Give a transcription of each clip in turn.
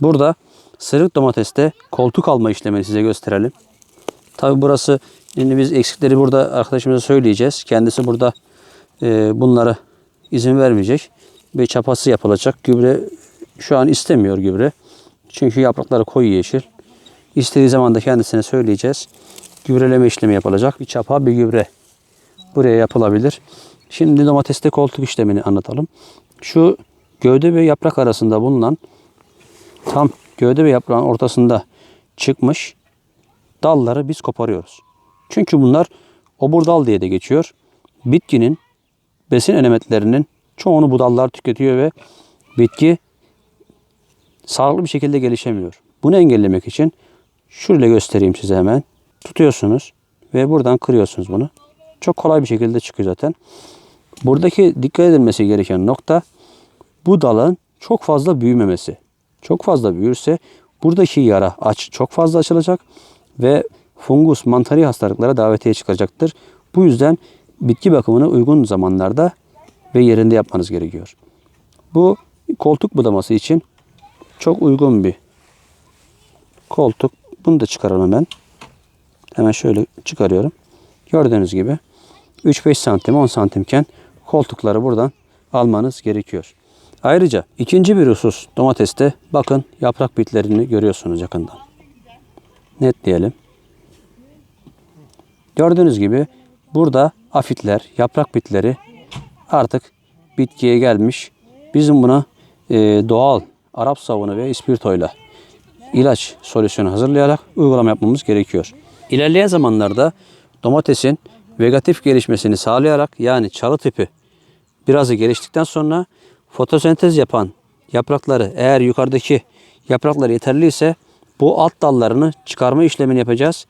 Burada sırık domateste koltuk alma işlemini size gösterelim. Tabi burası şimdi biz eksikleri burada arkadaşımıza söyleyeceğiz. Kendisi burada e, bunlara izin vermeyecek. Bir çapası yapılacak. Gübre şu an istemiyor gübre. Çünkü yaprakları koyu yeşil. İstediği zaman da kendisine söyleyeceğiz. Gübreleme işlemi yapılacak. Bir çapa bir gübre buraya yapılabilir. Şimdi domateste koltuk işlemini anlatalım. Şu gövde ve yaprak arasında bulunan tam gövde ve yaprağın ortasında çıkmış dalları biz koparıyoruz. Çünkü bunlar oburdal diye de geçiyor. Bitkinin besin elementlerinin çoğunu bu dallar tüketiyor ve bitki sağlıklı bir şekilde gelişemiyor. Bunu engellemek için şöyle göstereyim size hemen. Tutuyorsunuz ve buradan kırıyorsunuz bunu. Çok kolay bir şekilde çıkıyor zaten. Buradaki dikkat edilmesi gereken nokta bu dalın çok fazla büyümemesi. Çok fazla büyürse buradaki yara aç çok fazla açılacak ve fungus, mantari hastalıklara davetiye çıkacaktır. Bu yüzden bitki bakımını uygun zamanlarda ve yerinde yapmanız gerekiyor. Bu koltuk budaması için çok uygun bir koltuk. Bunu da çıkaralım hemen. Hemen şöyle çıkarıyorum. Gördüğünüz gibi 3-5 santim 10 santimken koltukları buradan almanız gerekiyor. Ayrıca ikinci bir husus domateste bakın yaprak bitlerini görüyorsunuz yakından. Net diyelim. Gördüğünüz gibi burada afitler, yaprak bitleri artık bitkiye gelmiş. Bizim buna e, doğal Arap sabunu ve ispirtoyla ilaç solüsyonu hazırlayarak uygulama yapmamız gerekiyor. İlerleyen zamanlarda domatesin vegatif gelişmesini sağlayarak yani çalı tipi birazı geliştikten sonra fotosentez yapan yaprakları eğer yukarıdaki yapraklar yeterliyse bu alt dallarını çıkarma işlemini yapacağız.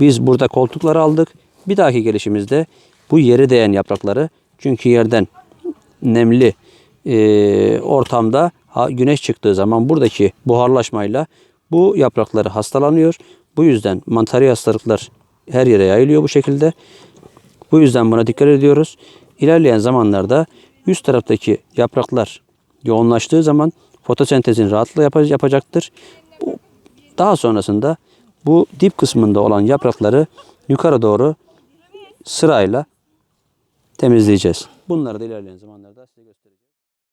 Biz burada koltukları aldık. Bir dahaki gelişimizde bu yere değen yaprakları çünkü yerden nemli e, ortamda ha- güneş çıktığı zaman buradaki buharlaşmayla bu yaprakları hastalanıyor. Bu yüzden mantari hastalıklar her yere yayılıyor bu şekilde. Bu yüzden buna dikkat ediyoruz. İlerleyen zamanlarda üst taraftaki yapraklar yoğunlaştığı zaman fotosentezin rahatlıkla yapa- yapacaktır. Bu- Daha sonrasında bu dip kısmında olan yaprakları yukarı doğru sırayla temizleyeceğiz. Bunları da ilerleyen zamanlarda size göstereceğim.